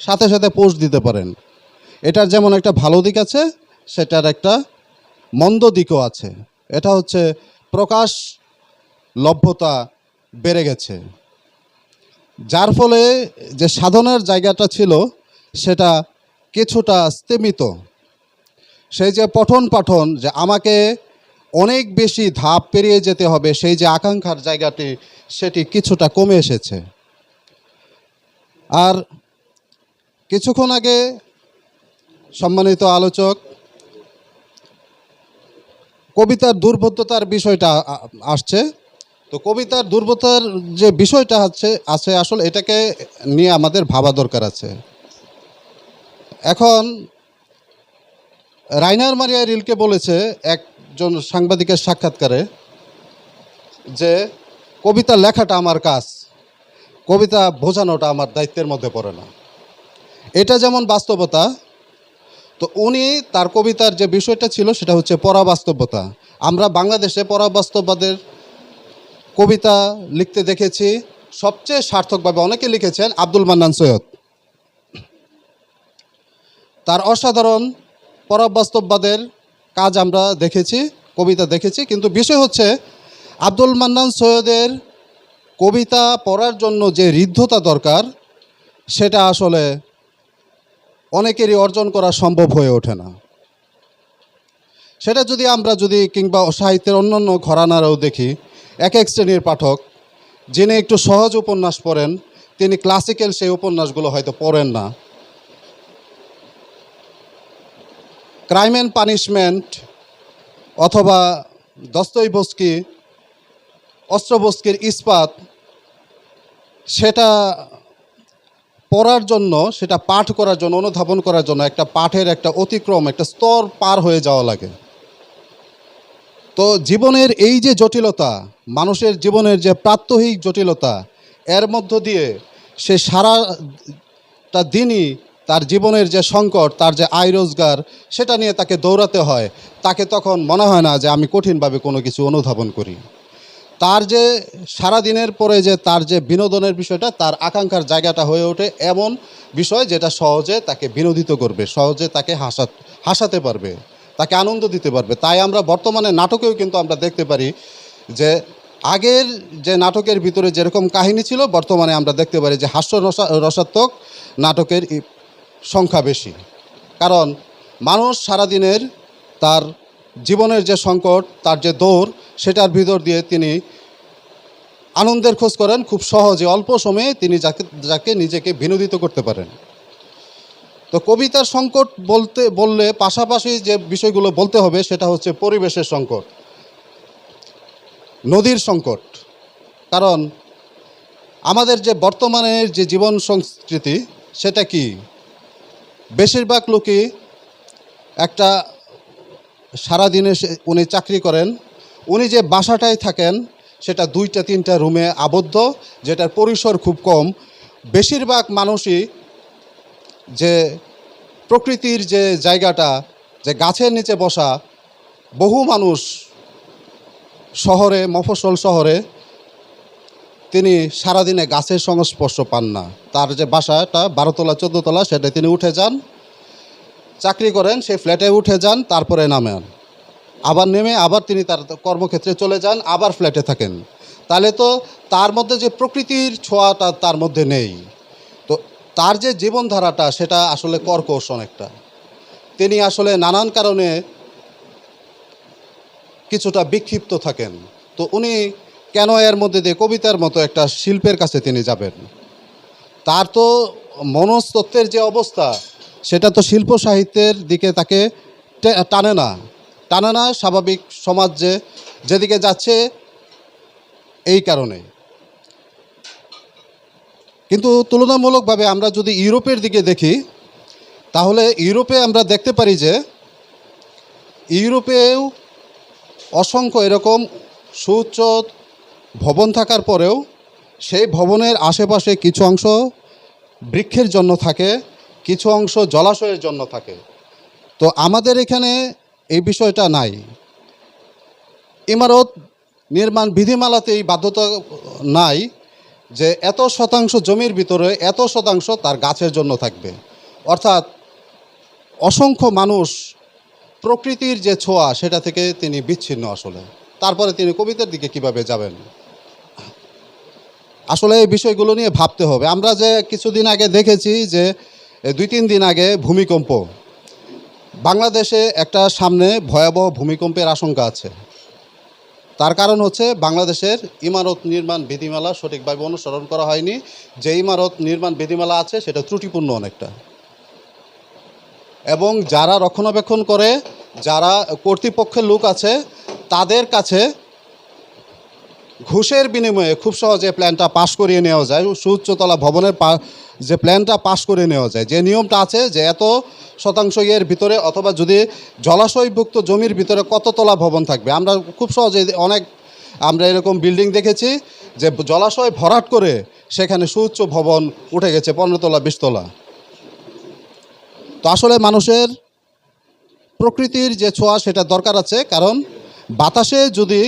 সাথে সাথে পোস্ট দিতে পারেন। এটার যেমন একটা ভালো দিক আছে, সেটার একটা মন্দ দিকও আছে। এটা হচ্ছে প্রকাশ লভ্যতা বেড়ে গেছে। যার ফলে যে সাধনার জায়গাটা ছিল, সেটা কিছুটা স্তেমিত। সেই যে পঠন পাঠন, যে আমাকে অনেক বেশি ধাপ পেরিয়ে যেতে হবে, সেই যে আকাঙ্ক্ষার জায়গাটি, সেটি কিছুটা কমে এসেছে। আর কিছুক্ষণ আগে সম্মানিত আলোচক, কবিতার দুর্বোধ্যতার বিষয়টা আসছে। তো কবিতার দুর্বলতার যে বিষয়টা আছে আছে আসলে এটাকে নিয়ে আমাদের ভাবা দরকার আছে। এখন রাইনার মারিয়া রিলকে বলেছে একজন সাংবাদিকের সাক্ষাৎকারে যে কবিতা লেখাটা আমার কাজ। কবিতা বোঝানোটা আমার দায়িত্বের মধ্যে পড়ে না। এটা যেমন বাস্তবতা, তো উনি তার কবিতার যে বিষয়টা ছিল সেটা হচ্ছে পরাবাস্তবতা। আমরা বাংলাদেশে পরাবাস্তববাদের কবিতা লিখতে দেখেছি, সবচেয়ে সার্থকভাবে অনেকে লিখেছেন আব্দুল মান্নান সৈয়দ। তার অসাধারণ পরাবাস্তববাদের কাজ আমরা দেখেছি, কবিতা দেখেছি, কিন্তু বিষয় হচ্ছে আব্দুল মান্নান সৈয়দের কবিতা পড়ার জন্য যে ঋদ্ধতা দরকার, সেটা আসলে অনেকেরই অর্জন করা সম্ভব হয়ে ওঠে না। সেটা যদি আমরা যদি কিংবা সাহিত্যের অন্যান্য ঘরানারাও দেখি, এক এক শ্রেণির পাঠক, যিনি একটু সহজ উপন্যাস পড়েন, তিনি ক্লাসিক্যাল সেই উপন্যাসগুলো হয়তো পড়েন না। ক্রাইম অ্যান্ড পানিশমেন্ট অথবা দস্তইবস্কি অস্ত্রবস্কির ইস্পাত, সেটা পড়ার জন্য, সেটা পাঠ করার জন্য, অনুধাবন করার জন্য একটা পাঠের একটা অতিক্রম, একটা স্তর পার হয়ে যাওয়া লাগে। তো জীবনের এই যে জটিলতা, মানুষের জীবনের যে প্রাত্যহিক জটিলতা, এর মধ্য দিয়ে সে সারাটা দিনই তার জীবনের যে সংকট, তার যে আয় রোজগার, সেটা নিয়ে তাকে দৌড়াতে হয়। তাকে তখন মনে হয় না যে আমি কঠিনভাবে কোনো কিছু অনুধাবন করি। তার যে সারা দিনের পরে যে তার যে বিনোদনের বিষয়টা, তার আকাঙ্ক্ষার জায়গাটা হয়ে ওঠে এমন বিষয় যেটা সহজে তাকে বিনোদিত করবে, সহজে তাকে হাসা, হাসাতে পারবে, তাকে আনন্দ দিতে পারবে। তাই আমরা বর্তমানে নাটকেও কিন্তু আমরা দেখতে পারি যে আগের যে নাটকের ভিতরে যেরকম কাহিনী ছিল, বর্তমানে আমরা দেখতে পারি যে হাস্য রসা- রসাত্মক নাটকের সংখ্যা বেশি। কারণ মানুষ সারাদিনের তার জীবনের যে সংকট, তার যে দৌড় সেটার ভিতর দিয়ে তিনি আনন্দের খোঁজ করেন, খুব সহজে, অল্প সময়ে তিনি যাকে যাকে নিজেকে বিনোদিত করতে পারেন। তো কবিতার সংকট বলতে, বললে পাশাপাশি যে বিষয়গুলো বলতে হবে, সেটা হচ্ছে পরিবেশের সংকট, নদীর সংকট। কারণ আমাদের যে বর্তমানের যে জীবন সংস্কৃতি, সেটা কি? বেশিরভাগ লোকই একটা সারাদিনে উনি চাকরি করেন উনি যে বাসাটায় থাকেন, সেটা দুইটা, তিনটা রুমে আবদ্ধ, যেটার পরিসর খুব কম। বেশিরভাগ মানুষই যে প্রকৃতির যে জায়গাটা, যে গাছের নিচে বসা, বহু মানুষ শহরে, মফস্বল শহরে, তিনি সারাদিনে গাছের সংস্পর্শ পান না। তার যে বাসাটা, বারোতলা, চোদ্দতলা সেটা তিনি উঠে যান, চাকরি করেন সেই ফ্ল্যাটে উঠে যান, তারপরে নামেন। আবার নেমে আবার তিনি তার কর্মক্ষেত্রে চলে যান, আবার ফ্ল্যাটে থাকেন। তাহলে তো তার মধ্যে যে প্রকৃতির ছোঁয়াটা তার মধ্যে নেই। তো তার যে জীবনধারাটা সেটা আসলে কর্কশ অনেকটা। তিনি আসলে নানান কারণে কিছুটা বিক্ষিপ্ত থাকেন। তো উনি কেন এর মধ্যে দিয়ে কবিতার মতো একটা শিল্পের কাছে তিনি যাবেন? তার তো মনস্তত্ত্বের যে অবস্থা, সেটা তো শিল্প সাহিত্যের দিকে তাকে টানে না। টানে না স্বাভাবিক সমাজ যে যেদিকে যাচ্ছে এই কারণে। কিন্তু তুলনামূলকভাবে আমরা যদি ইউরোপের দিকে দেখি, তাহলে ইউরোপে আমরা দেখতে পারি যে ইউরোপেও অসংখ্য এরকম সুউচ্চ ভবন থাকার পরেও সেই ভবনের আশেপাশে কিছু অংশ বৃক্ষের জন্য থাকে, কিছু অংশ জলাশয়ের জন্য থাকে। তো আমাদের এখানে এই বিষয়টা নাই। ইমারত নির্মাণ বিধিমালাতে এই বাধ্যতা নাই যে এত শতাংশ জমির ভিতরে এত শতাংশ তার গাছের জন্য থাকবে। অর্থাৎ অসংখ্য মানুষ প্রকৃতির যে ছোঁয়া সেটা থেকে তিনি বিচ্ছিন্ন আসলে। তারপরে তিনি কবিতার দিকে কীভাবে যাবেন? আসলে এই বিষয়গুলো নিয়ে ভাবতে হবে। আমরা যে কিছুদিন আগে দেখেছি যে দুই তিন দিন আগে ভূমিকম্প। বাংলাদেশে একটা সামনে ভয়াবহ ভূমিকম্পের আশঙ্কা আছে। তার কারণ হচ্ছে বাংলাদেশের ইমারত নির্মাণ বিধিমালা সঠিকভাবে অনুসরণ করা হয়নি। যে ইমারত নির্মাণ বিধিমালা আছে, সেটা ত্রুটিপূর্ণ অনেকটা। এবং যারা রক্ষণাবেক্ষণ করে, যারা কর্তৃপক্ষের লোক আছে, তাদের কাছে ঘুষের বিনিময়ে খুব সহজে প্ল্যানটা পাশ করিয়ে নেওয়া যায়। সুউচ্চতলা ভবনের যে প্ল্যানটা পাশ করে নেওয়া যায়। যে নিয়মটা আছে যে এত শতাংশ এর ভিতরে অথবা যদি জলাশয়ভুক্ত জমির ভিতরে কত তলা ভবন থাকবে? আমরা খুব সহজে অনেক আমরা এরকম বিল্ডিং দেখেছি যে জলাশয় ভরাট করে সেখানে সুউচ্চ ভবন উঠে গেছে, পনেরো তলা, বিশ তলা। তো আসলে মানুষের প্রকৃতির যে ছোঁয়া সেটা দরকার আছে, কারণ বাতাসে যদি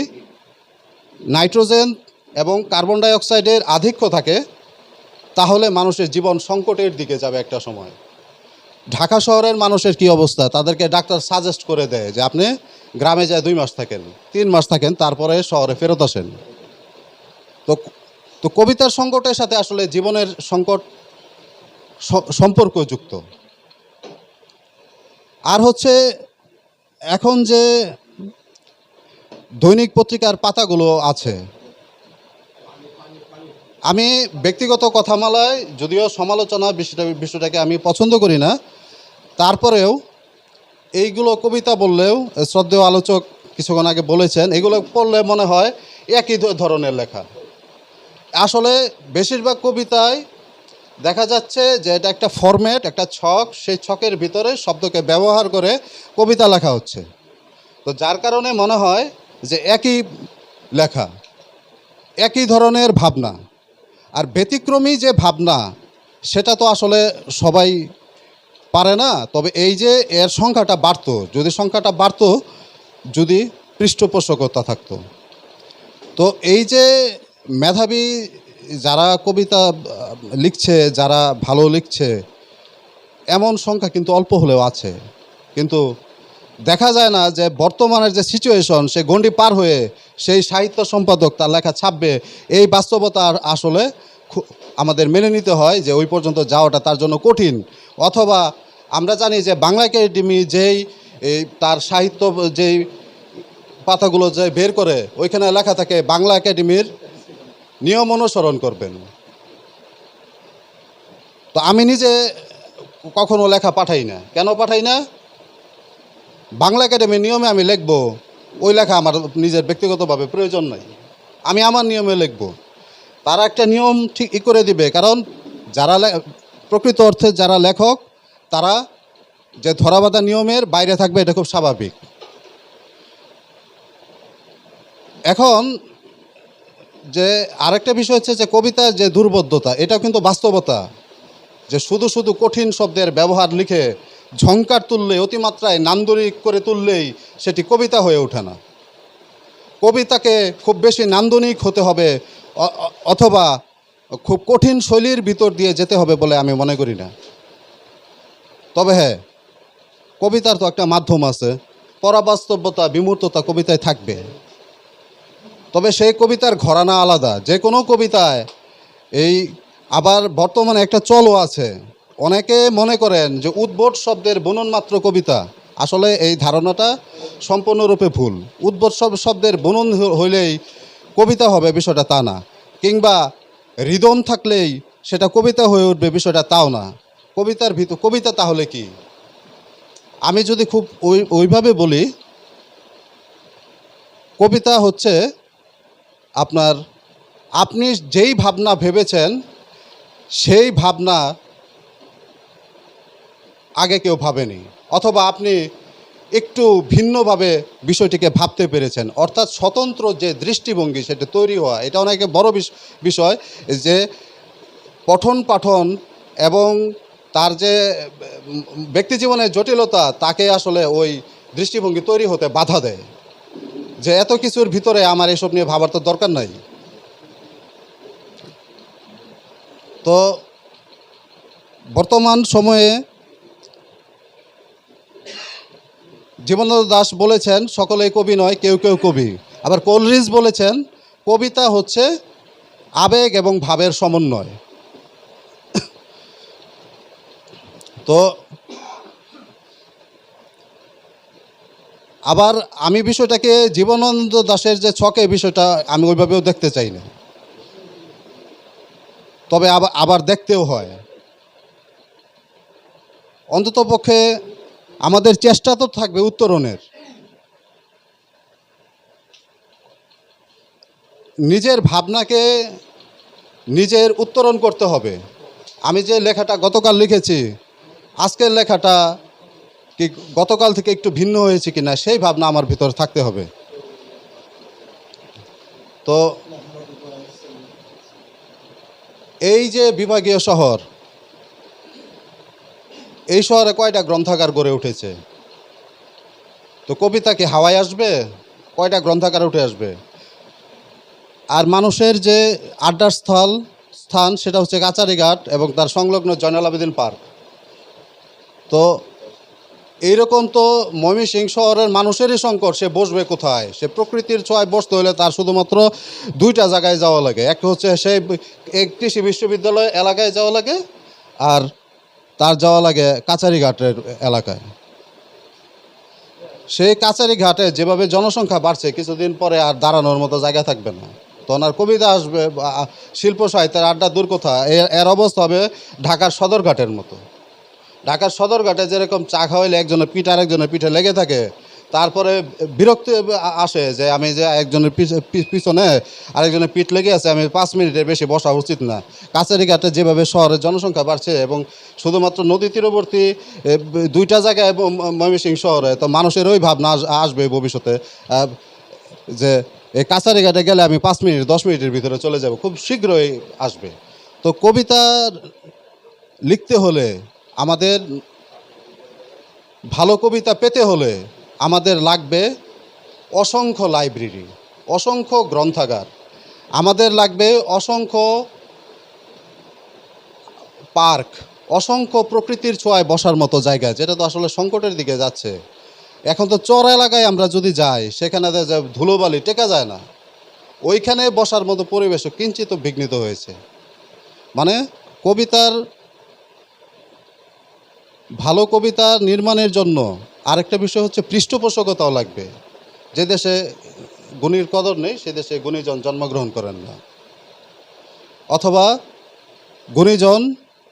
নাইট্রোজেন এবং কার্বন ডাই অক্সাইডের আধিক্য থাকে, তাহলে মানুষের জীবন সংকটের দিকে যাবে একটা সময়। ঢাকা শহরের মানুষের কি অবস্থা? তাদেরকে ডাক্তার সাজেস্ট করে দেয় যে, আপনি গ্রামে যায় দুই মাস থাকেন, তিন মাস থাকেন, তারপরে শহরে ফেরত আসেন। তো তো কবিতার সংকটের সাথে আসলে জীবনের সংকট সম্পর্কযুক্ত। আর হচ্ছে, এখন যে দৈনিক পত্রিকার পাতাগুলো আছে। আমি ব্যক্তিগত কথামালায় যদিও সমালোচনা বিষয়টা বিষয়টাকে আমি পছন্দ করি না, তারপরেও এইগুলো কবিতা বললেও, শ্রদ্ধেয় আলোচক কিছুক্ষণ আগে বলেছেন, এগুলো পড়লে মনে হয় একই ধরনের লেখা। আসলে বেশিরভাগ কবিতায় দেখা যাচ্ছে যে এটা একটা ফরম্যাট একটা ছক, সেই ছকের ভিতরে শব্দকে ব্যবহার করে কবিতা লেখা হচ্ছে। তো যার কারণে মনে হয় যে একই লেখা, একই ধরনের ভাবনা, আর ব্যতিক্রমী যে ভাবনা, সেটা তো আসলে সবাই পারে না। তবে এই যে এর সংখ্যাটা বাড়তো, যদি সংখ্যাটা বাড়তো, যদি পৃষ্ঠপোষকতা থাকতো। তো এই যে মেধাবী যারা কবিতা লিখছে, যারা ভালো লিখছে, এমন সংখ্যা কিন্তু অল্প হলেও আছে। কিন্তু দেখা যায় না যে বর্তমানের যে সিচুয়েশন সে গণ্ডি পার হয়ে সেই সাহিত্য সম্পাদক তার লেখা ছাপবে, এই বাস্তবতা আসলে আমাদের মেনে নিতে হয় যে ওই পর্যন্ত যাওয়াটা তার জন্য কঠিন। অথবা আমরা জানি যে বাংলা একাডেমি যেই তার সাহিত্য যেই পাতাগুলো যে বের করে, ওইখানে লেখা থাকে, বাংলা একাডেমির নিয়ম অনুসরণ করবেন। তো আমি নিজে কখনো লেখা পাঠাই না। কেন পাঠাই না? বাংলা একাডেমির নিয়মে আমি লিখব, ওই লেখা আমার নিজের ব্যক্তিগতভাবে প্রয়োজন নাই। আমি আমার নিয়মে লিখব। তারা একটা নিয়ম ঠিক ই করে দিবে, কারণ যারা প্রকৃত অর্থে যারা লেখক, তারা যে ধরাবাধা নিয়মের বাইরে থাকবে, এটা খুব স্বাভাবিক। এখন যে আরেকটা বিষয় হচ্ছে যে কবিতার যে দুর্বদ্ধতা এটা কিন্তু বাস্তবতা। যে শুধু শুধু কঠিন শব্দের ব্যবহার লিখে ঝংকার তুললে, অতিমাত্রায় নান্দনিক করে তুললেই সেটি কবিতা হয়ে ওঠে না। কবিতাকে খুব বেশি নান্দনিক হতে হবে অথবা খুব কঠিন শৈলীর ভিতর দিয়ে যেতে হবে বলে আমি মনে করি না। তবে হ্যাঁ কবিতার তো একটা মাধ্যম আছে, পরাবাস্তবতা, বিমূর্ততা কবিতায় থাকবে। তবে সেই কবিতার ঘরানা আলাদা, যে কোনো কবিতায় এই আবার বর্তমানে একটা চলও আছে। অনেকে মনে করেন যে উদ্ভট শব্দের বুনন মাত্র কবিতা। আসলে এই ধারণাটা সম্পূর্ণরূপে ভুল। উদ্ভট শব- শব্দের বুনন হইলেই কবিতা হবে, বিষয়টা তা না। কিংবা হৃদম থাকলেই সেটা কবিতা হয়ে উঠবে, বিষয়টা তাও না। কবিতার ভিতর, কবিতা তাহলে কি? আমি যদি খুব ওই, ওইভাবে বলি, কবিতা হচ্ছে আপনার, আপনি যেই ভাবনা ভেবেছেন, সেই ভাবনা আগে কেউ ভাবেনি, অথবা আপনি একটু ভিন্নভাবে বিষয়টিকে ভাবতে পেরেছেন। অর্থাৎ স্বতন্ত্র যে দৃষ্টিভঙ্গি সেটা তৈরি হওয়া, এটা অনেক বড় বিষয় যে পঠন পাঠন এবং তার যে ব্যক্তি জীবনের জটিলতা, তাকে আসলে ওই দৃষ্টিভঙ্গি তৈরি হতে বাধা দেয়। যে এত কিছুর ভিতরে আমার এসব নিয়ে ভাবার তো দরকার নাই। তো বর্তমান সময়ে জীবনানন্দ দাস বলেছেন, সকলেই কবি নয়, কেউ কেউ কবি। আবার কোলরিজ বলেছেন, কবিতা হচ্ছে আবেগ এবং ভাবের সমন্বয়। তো আবার আমি বিষয়টাকে জীবনানন্দ দাশের যে ছকে বিষয়টা আমি ওইভাবেও দেখতে চাই না। তবে আবার আবার দেখতেও হয়। অন্তত পক্ষে আমাদের চেষ্টা তো থাকবে উত্তরণের। নিজের ভাবনাকে নিজের উত্তরণ করতে হবে। আমি যে লেখাটা গতকাল লিখেছি, আজকের লেখাটা কি গতকাল থেকে একটু ভিন্ন হয়েছে কিনা, সেই ভাবনা আমার ভিতর থাকতে হবে। তো এই যে বিভাগীয় শহর এই শহরে কয়টা গ্রন্থাগার গড়ে উঠেছে? তো কবিতা কি হাওয়ায় আসবে? কয়টা গ্রন্থাগার উঠে আসবে? আর মানুষের যে আড্ডার স্থল, স্থান, সেটা হচ্ছে কাচারিঘাট এবং তার সংলগ্ন জয়নাল আবেদিন পার্ক। তো এইরকম তো ময়মনসিংহ শহরের মানুষেরই সংকট, সে বসবে কোথায়? সে প্রকৃতির ছোঁয়ায় বসতে হলে তার শুধুমাত্র দুইটা জায়গায় যাওয়া লাগে। এক হচ্ছে সেই কৃষি বিশ্ববিদ্যালয় এলাকায় যাওয়া লাগে, আর তার যাওয়া লাগে কাচারি ঘাটের এলাকায়। সেই কাচারি ঘাটে যেভাবে জনসংখ্যা বাড়ছে, কিছুদিন পরে আর দাঁড়ানোর মতো জায়গা থাকবে না। তো ওনার কবিতা আসবে শিল্প সাহিত্যের আড্ডা দূর কথা এর অবস্থা হবে ঢাকার সদরঘাটের মতো। ঢাকার সদরঘাটে যেরকম চা খাওয়াইলে একজনের পিঠ আরেকজনের পিঠে লেগে থাকে তারপরে বিরক্ত আসে যে আমি যে একজনের পিছনে আরেকজনের পিঠ লেগে আছে, আমি পাঁচ মিনিটের বেশি বসা উচিত না। কাছারি ঘাটে যেভাবে শহরের জনসংখ্যা বাড়ছে এবং শুধুমাত্র নদী তীরবর্তী দুইটা জায়গায় ময়মনসিংহ শহরে, তো মানুষের ওই ভাবনা আস- আসবে ভবিষ্যতে। যে এই কাছারি ঘাটে গেলে আমি পাঁচ মিনিট, দশ মিনিটের ভিতরে চলে যাব, খুব শীঘ্রই আসবে। তো কবিতা লিখতে হলে, আমাদের ভালো কবিতা পেতে হলে আমাদের লাগবে অসংখ্য লাইব্রেরি, অসংখ্য গ্রন্থাগার। আমাদের লাগবে অসংখ্য পার্ক, অসংখ্য প্রকৃতির ছোঁয়ায় বসার মতো জায়গা, যেটা তো আসলে সংকটের দিকে যাচ্ছে। এখন তো চর এলাকায় আমরা যদি যাই, সেখানে ধুলোবালি টেকা যায় না। ওইখানে বসার মতো পরিবেশও কিঞ্চিত বিঘ্নিত হয়েছে। মানে কবিতার ভালো কবিতা নির্মাণের জন্য আরেকটা বিষয় হচ্ছে পৃষ্ঠপোষকতাও লাগবে। যে দেশে গুণীর কদর নেই, সে দেশে গুণীজন জন্মগ্রহণ করেন না। অথবা গুণীজন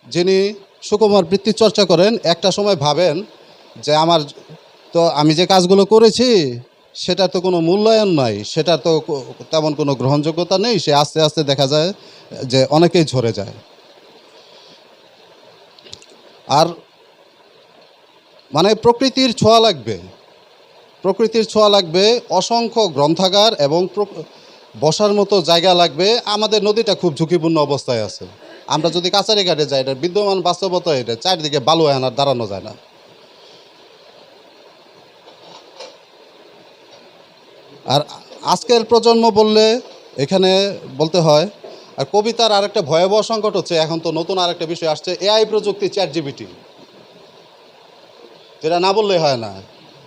যিনি সুকুমার বৃত্তির চর্চা করেন, একটা সময় ভাবেন যে আমার তো আমি যে কাজগুলো করেছি, সেটার তো কোনো মূল্যায়ন নাই, সেটার তো তেমন কোনো গ্রহণযোগ্যতা নেই, সে আস্তে আস্তে দেখা যায় যে অনেকেই ঝরে যায়। আর মানে প্রকৃতির ছোঁয়া লাগবে। প্রকৃতির ছোঁয়া লাগবে, অসংখ্য গ্রন্থাগার এবং বসার মতো জায়গা লাগবে। আমাদের নদীটা খুব ঝুঁকিপূর্ণ অবস্থায় আছে। আমরা যদি কাছারি ঘাটে যাই, এটা বিদ্যমান বাস্তবতা এটা, চারিদিকে বালু আনার, দাঁড়ানো যায় না। আর আজকের প্রজন্ম বললে এখানে বলতে হয়, আর কবিতার আরেকটা ভয়াবহ সংকট হচ্ছে, এখন তো নতুন আরেকটা বিষয় আসছে এআই প্রযুক্তি চ্যাট জিবিটি যেটা না বললে হয় না।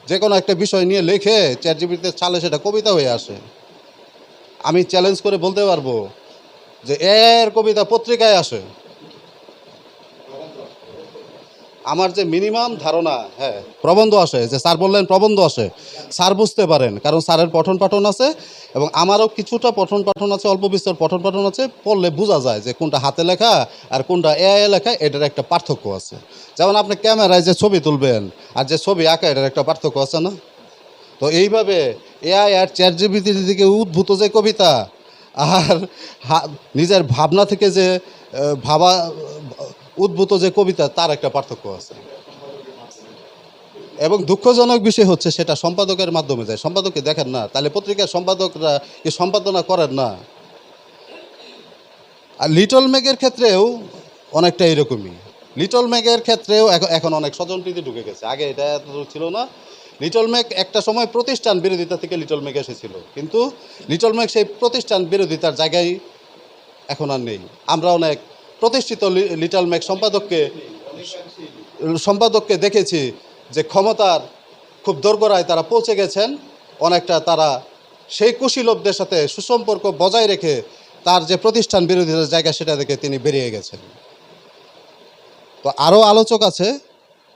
যে কোনো একটা বিষয় নিয়ে লেখে চ্যাট জিবিটিতে চালে সেটা কবিতা হয়ে আসে। আমি চ্যালেঞ্জ করে বলতে পারব যে এর কবিতা পত্রিকায় আসে। আমার যে মিনিমাম ধারণা হ্যাঁ প্রবন্ধ আসে, যে স্যার বললেন প্রবন্ধ আসে। স্যার বুঝতে পারেন, কারণ স্যারের পঠন পাঠন আছে এবং আমারও কিছুটা পঠন পাঠন আছে, অল্প বিস্তর পঠন পাঠন আছে, পড়লে বোঝা যায় যে কোনটা হাতে লেখা আর কোনটা এআই লেখা, এটার একটা পার্থক্য আছে। যেমন আপনি ক্যামেরায় যে ছবি তুলবেন আর যে ছবি আঁকা, এটার একটা পার্থক্য আছে না? তো এইভাবে এআই আর চ্যাট জিবিটির দিকে উদ্ভূত যে কবিতা আর নিজের ভাবনা থেকে যে ভাবা উদ্ভূত যে কবিতা, তার একটা পার্থক্য আছে। এবং দুঃখজনক বিষয় হচ্ছে, সেটা সম্পাদকের মাধ্যমে যায়। সম্পাদককে দেখেন না, তাহলে পত্রিকার সম্পাদকরা কি সম্পাদনা করেন না। আর লিটল ম্যাগের ক্ষেত্রেও অনেকটা এরকমই। লিটল ম্যাগের ক্ষেত্রেও এখন অনেক স্বজনপ্রীতি ঢুকে গেছে। আগে এটা এত ছিল না। লিটল ম্যাগ একটা সময় প্রতিষ্ঠান বিরোধিতা থেকে লিটল ম্যাগ এসেছিল। কিন্তু লিটল ম্যাগ সেই প্রতিষ্ঠান বিরোধিতার জায়গায় এখন আর নেই। আমরা অনেক প্রতিষ্ঠিত লিটল ম্যাক সম্পাদককে সম্পাদককে দেখেছি যে ক্ষমতার খুব দোরগোড়ায় তারা পৌঁছে গেছেন, অনেকটা তারা সেই কুশীলবদের সাথে সুসম্পর্ক বজায় রেখে তার যে প্রতিষ্ঠান বিরোধীদের জায়গা সেটা থেকে তিনি বেরিয়ে গেছেন। তো আরও আলোচক আছে,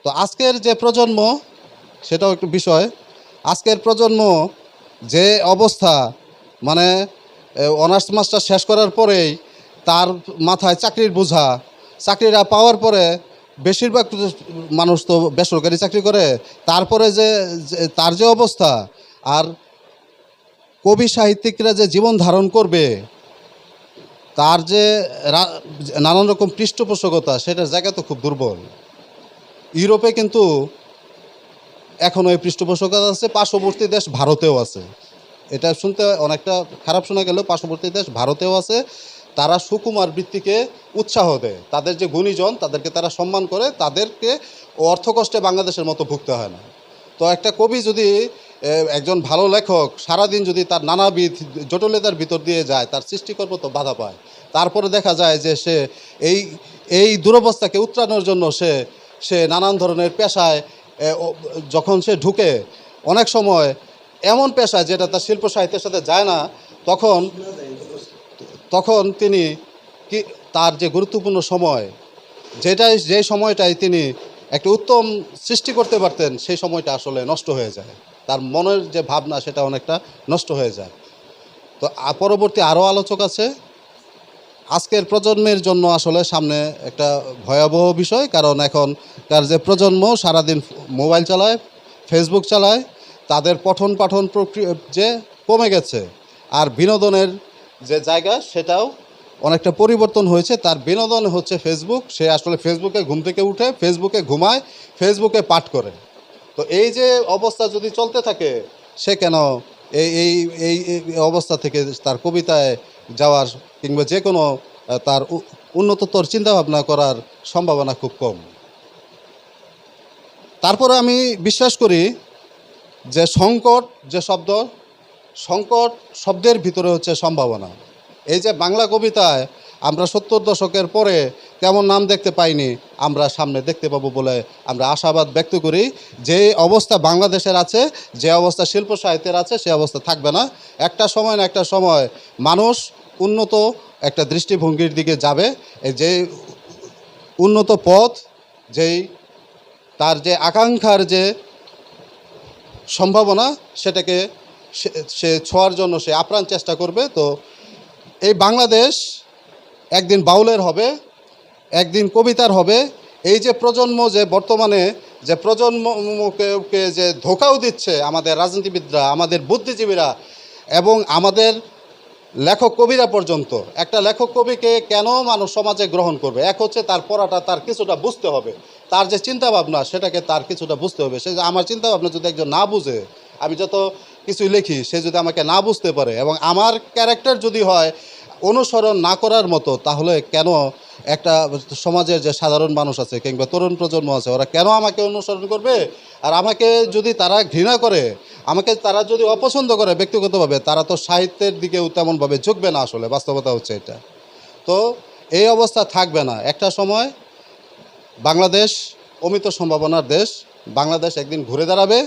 তো আজকের যে প্রজন্ম, সেটাও একটু বিষয়, আজকের প্রজন্ম যে অবস্থা মানে অনার্স মাস্টার শেষ করার পরেই তার মাথায় চাকরির বোঝা। চাকরিটা পাওয়ার পরে বেশিরভাগ মানুষ তো বেসরকারি চাকরি করে। তারপরে যে তার যে অবস্থা আর কবি সাহিত্যিকরা যে জীবন ধারণ করবে, তার যে নানান রকম পৃষ্ঠপোষকতা, সেটার জায়গা তো খুব দুর্বল। ইউরোপে কিন্তু এখনও এই পৃষ্ঠপোষকতা আছে, পার্শ্ববর্তী দেশ ভারতেও আছে। এটা শুনতে অনেকটা খারাপ শোনা গেলেও পার্শ্ববর্তী দেশ ভারতেও আছে। তারা সুকুমার বৃত্তিকে উৎসাহ দেয়। তাদের যে গুণীজন, তাদেরকে তারা সম্মান করে, তাদেরকে অর্থকষ্টে বাংলাদেশের মতো ভুগতে হয় না। তো একটা কবি যদি একজন ভালো লেখক, সারাদিন যদি তার নানাবিধ জটিলতার ভিতর দিয়ে যায়, তার সৃষ্টিকর্ম তো বাধা পায়। তারপরে দেখা যায় যে সে এই এই দুরবস্থাকে উত্তরানোর জন্য সে সে নানান ধরনের পেশায় যখন সে ঢুকে, অনেক সময় এমন পেশা যেটা তার শিল্প সাহিত্যের সাথে যায় না, তখন তখন তিনি কি, তার যে গুরুত্বপূর্ণ সময়, যেটাই, যে সময়টাই তিনি একটা উত্তম সৃষ্টি করতে পারতেন, সেই সময়টা আসলে নষ্ট হয়ে যায়। তার মনের যে ভাবনা, সেটা অনেকটা নষ্ট হয়ে যায়। তো পরবর্তী আরও আলোচক আছে। আজকের প্রজন্মের জন্য আসলে সামনে একটা ভয়াবহ বিষয়, কারণ এখন তার যে প্রজন্ম সারাদিন মোবাইল চালায়, ফেসবুক চালায়, তাদের পঠন পাঠন প্রক্রিয়া যে কমে গেছে, আর বিনোদনের যে জায়গা, সেটাও অনেকটা পরিবর্তন হয়েছে। তার বিনোদন হচ্ছে ফেসবুক সে আসলে ফেসবুকে ঘুম থেকে উঠে ফেসবুকে ঘুমায় ফেসবুকে পাঠ করে। তো এই যে অবস্থা যদি চলতে থাকে, সে কেন এই এই এই অবস্থা থেকে তার কবিতায় যাওয়ার কিংবা যে কোনো তার উন্নততর চিন্তাভাবনা করার সম্ভাবনা খুব কম। তারপরে আমি বিশ্বাস করি যে সংকট, যে শব্দ সংকট শব্দের ভিতরে হচ্ছে সম্ভাবনা। এই যে বাংলা কবিতায় আমরা সত্তর দশকের পরে তেমন নাম দেখতে পাইনি, আমরা সামনে দেখতে পাবো বলে আমরা আশাবাদ ব্যক্ত করি। যে অবস্থা বাংলাদেশের আছে, যে অবস্থা শিল্প সাহিত্যের আছে, সে অবস্থা থাকবে না। একটা সময় না একটা সময় মানুষ উন্নত একটা দৃষ্টিভঙ্গির দিকে যাবে। যে উন্নত পথ, যেই তার যে আকাঙ্ক্ষার যে সম্ভাবনা, সেটাকে সে- ছোঁয়ার জন্য সে আপ্রাণ চেষ্টা করবে, তো এই বাংলাদেশ একদিন বাউলের হবে, একদিন কবিতার হবে। এই যে প্রজন্ম যে বর্তমানে, যে প্রজন্মকে যে ধোকাও দিচ্ছে আমাদের রাজনীতিবিদরা, আমাদের বুদ্ধিজীবীরা এবং আমাদের লেখক কবিরা পর্যন্ত, একটা লেখক কবিকে কেন মানুষ সমাজে গ্রহণ করবে? এক হচ্ছে তার পড়াটা তার কিছুটা বুঝতে হবে। তার যে চিন্তা ভাবনা সেটাকে তার কিছুটা বুঝতে হবে। সে আমার চিন্তা ভাবনা যদি একজন না বুঝে, আমি যত কিছু লেখি, সে যদি আমাকে না বুঝতে পারে এবং আমার ক্যারেক্টার যদি হয় অনুসরণ না করার মতো, তাহলে কেন একটা সমাজের যে সাধারণ মানুষ আছে কিংবা তরুণ প্রজন্ম আছে, ওরা কেন আমাকে অনুসরণ করবে? আর আমাকে যদি তারা ঘৃণা করে, আমাকে তারা যদি অপছন্দ করে ব্যক্তিগতভাবে, তারা তো সাহিত্যের দিকেও তেমনভাবে ঝুঁকবে না আসলে, বাস্তবতা হচ্ছে এটা। তো এই অবস্থা থাকবে না। একটা সময় বাংলাদেশ, অমিত সম্ভাবনার দেশ, বাংলাদেশ একদিন ঘুরে দাঁড়াবে